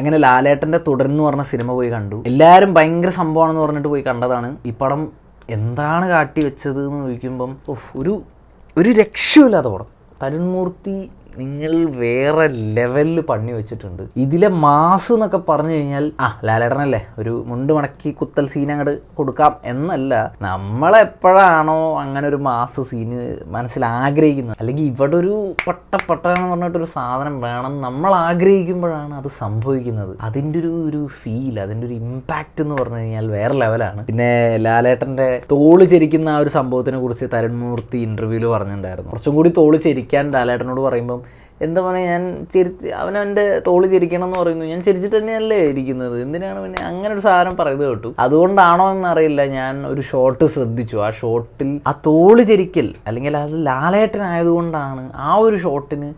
അങ്ങനെ ലാലേട്ടന്റെ തുടർന്ന് പറഞ്ഞ സിനിമ പോയി കണ്ടു. എല്ലാവരും ഭയങ്കര സംഭവമാണെന്ന് പറഞ്ഞിട്ട് പോയി കണ്ടതാണ്. ഈ പടം എന്താണ് കാട്ടി വെച്ചത് എന്ന് ചോദിക്കുമ്പം ഒരു ഒരു രക്ഷയില്ലാത്ത പടം. തരുൺമൂർത്തി നിങ്ങൾ വേറെ ലെവലിൽ പണി വെച്ചിട്ടുണ്ട്. ഇതിലെ മാസ് എന്നൊക്കെ പറഞ്ഞു കഴിഞ്ഞാൽ ആ ലാലേട്ടനല്ലേ ഒരു മുണ്ട് മണക്കി കുത്തൽ സീൻ അങ്ങോട്ട് കൊടുക്കാം എന്നല്ല. നമ്മളെപ്പോഴാണോ അങ്ങനെ ഒരു മാസ് സീന് മനസ്സിൽ ആഗ്രഹിക്കുന്നത്. അല്ലെങ്കിൽ ഇവിടെ ഒരു പട്ട പട്ട എന്ന് പറഞ്ഞിട്ടൊരു സാധനം വേണം നമ്മൾ ആഗ്രഹിക്കുമ്പോഴാണ് അത് സംഭവിക്കുന്നത്. അതിന്റെ ഒരു ഒരു ഫീൽ അതിന്റെ ഒരു ഇമ്പാക്റ്റ് എന്ന് പറഞ്ഞു കഴിഞ്ഞാൽ വേറെ ലെവലാണ് പിന്നെ ലാലേട്ടന്റെ തോൾ ചെരിക്കുന്ന ആ ഒരു സംഭവത്തിനെ കുറിച്ച് തരുൺമൂർത്തി ഇന്റർവ്യൂവിൽ പറഞ്ഞിട്ടുണ്ടായിരുന്നു. കുറച്ചും കൂടി തോൾ ചെരിക്കാൻ ലാലേട്ടനോട് പറയുമ്പം എന്താ പറയുക ഞാൻ ചിരിച്ച് അവനവന്റെ തോൾ ചിരിക്കണം എന്ന് പറയുന്നു. ഞാൻ ചിരിച്ചിട്ട് തന്നെയല്ലേ ഇരിക്കുന്നത്. എന്തിനാണ് പിന്നെ അങ്ങനെ ഒരു സാധനം പറയുന്നത് കേട്ടു. അതുകൊണ്ടാണോ എന്നറിയില്ല. ഞാൻ ഒരു ഷോട്ട് ശ്രദ്ധിച്ചു. ആ ഷോട്ടിൽ ആ തോൾ ചിരിക്കൽ അല്ലെങ്കിൽ അത് ലാലേട്ടനായതുകൊണ്ടാണ് ആ ഒരു ഷോട്ടിന്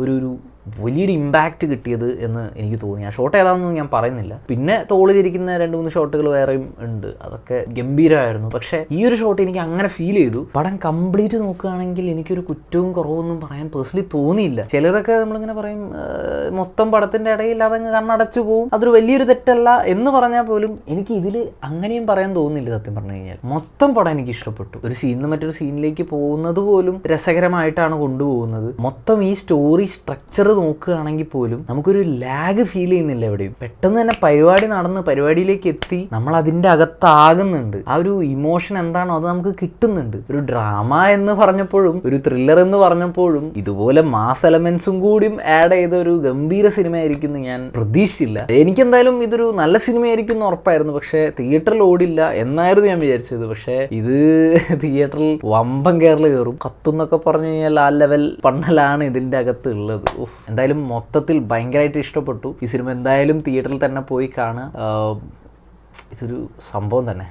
ഒരു ഒരു വലിയൊരു ഇമ്പാക്റ്റ് കിട്ടിയത് എന്ന് എനിക്ക് തോന്നി. ആ ഷോട്ട് ഏതാണെന്ന് ഞാൻ പറയുന്നില്ല. പിന്നെ തോളിലിരിക്കുന്ന രണ്ട് മൂന്ന് ഷോട്ടുകൾ വേറെയും ഉണ്ട്. അതൊക്കെ ഗംഭീരമായിരുന്നു. പക്ഷേ ഈ ഒരു ഷോട്ട് എനിക്ക് അങ്ങനെ ഫീൽ ചെയ്തു. പടം കംപ്ലീറ്റ് നോക്കുകയാണെങ്കിൽ എനിക്കൊരു കുറ്റവും കുറവൊന്നും പറയാൻ പേഴ്സണലി തോന്നിയില്ല. ചിലതൊക്കെ നമ്മളിങ്ങനെ പറയും "ആ, മൊത്തം പടത്തിന്റെ ഇടയിൽ അതങ്ങ് കണ്ണടച്ചു പോകും അതൊരു വലിയൊരു തെറ്റല്ല എന്ന് പറഞ്ഞാൽ പോലും എനിക്ക് ഇതിൽ അങ്ങനെയും പറയാൻ തോന്നുന്നില്ല സത്യം പറഞ്ഞു കഴിഞ്ഞാൽ. മൊത്തം പടം എനിക്ക് ഇഷ്ടപ്പെട്ടു. ഒരു സീനിൽ നിന്ന് മറ്റൊരു സീനിലേക്ക് പോകുന്നത് പോലും രസകരമായിട്ടാണ് കൊണ്ടുപോകുന്നത്. മൊത്തം ഈ സ്റ്റോറി സ്ട്രക്ചർ നോക്കുകയാണെങ്കിൽ പോലും നമുക്കൊരു ലാഗ് ഫീൽ ചെയ്യുന്നില്ല എവിടെയും. പെട്ടെന്ന് തന്നെ പരിപാടി നടന്ന് പരിപാടിയിലേക്ക് എത്തി നമ്മൾ അതിന്റെ അകത്താകുന്നുണ്ട്. ആ ഒരു ഇമോഷൻ എന്താണോ അത് നമുക്ക് കിട്ടുന്നുണ്ട്. ഒരു ഡ്രാമ എന്ന് പറഞ്ഞപ്പോഴും ഒരു ത്രില്ലർ എന്ന് പറഞ്ഞപ്പോഴും ഇതുപോലെ മാസ് എലമെന്റ്സും കൂടിയും ആഡ് ചെയ്ത ഒരു ഗംഭീര സിനിമയായിരിക്കും ഞാൻ പ്രതീക്ഷിച്ചില്ല. എനിക്കെന്തായാലും ഇതൊരു നല്ല സിനിമയായിരിക്കും എന്ന് ഉറപ്പായിരുന്നു. പക്ഷേ തിയേറ്ററിൽ ഓടില്ല എന്നായിരുന്നു ഞാൻ വിചാരിച്ചത്. പക്ഷേ ഇത് തിയേറ്ററിൽ വമ്പം കയറൽ കയറും. കത്തുന്നൊക്കെ പറഞ്ഞു കഴിഞ്ഞാൽ ആ ലെവൽ പണ്ണലാണ് ഇതിന്റെ അകത്ത് ഉള്ളത്. ഉഫ്. എന്തായാലും മൊത്തത്തിൽ ഭയങ്കരമായിട്ട് ഇഷ്ടപ്പെട്ടു. ഈ സിനിമ എന്തായാലും തിയേറ്ററിൽ തന്നെ പോയി കാണുക. ഇതൊരു സംഭവം തന്നെ.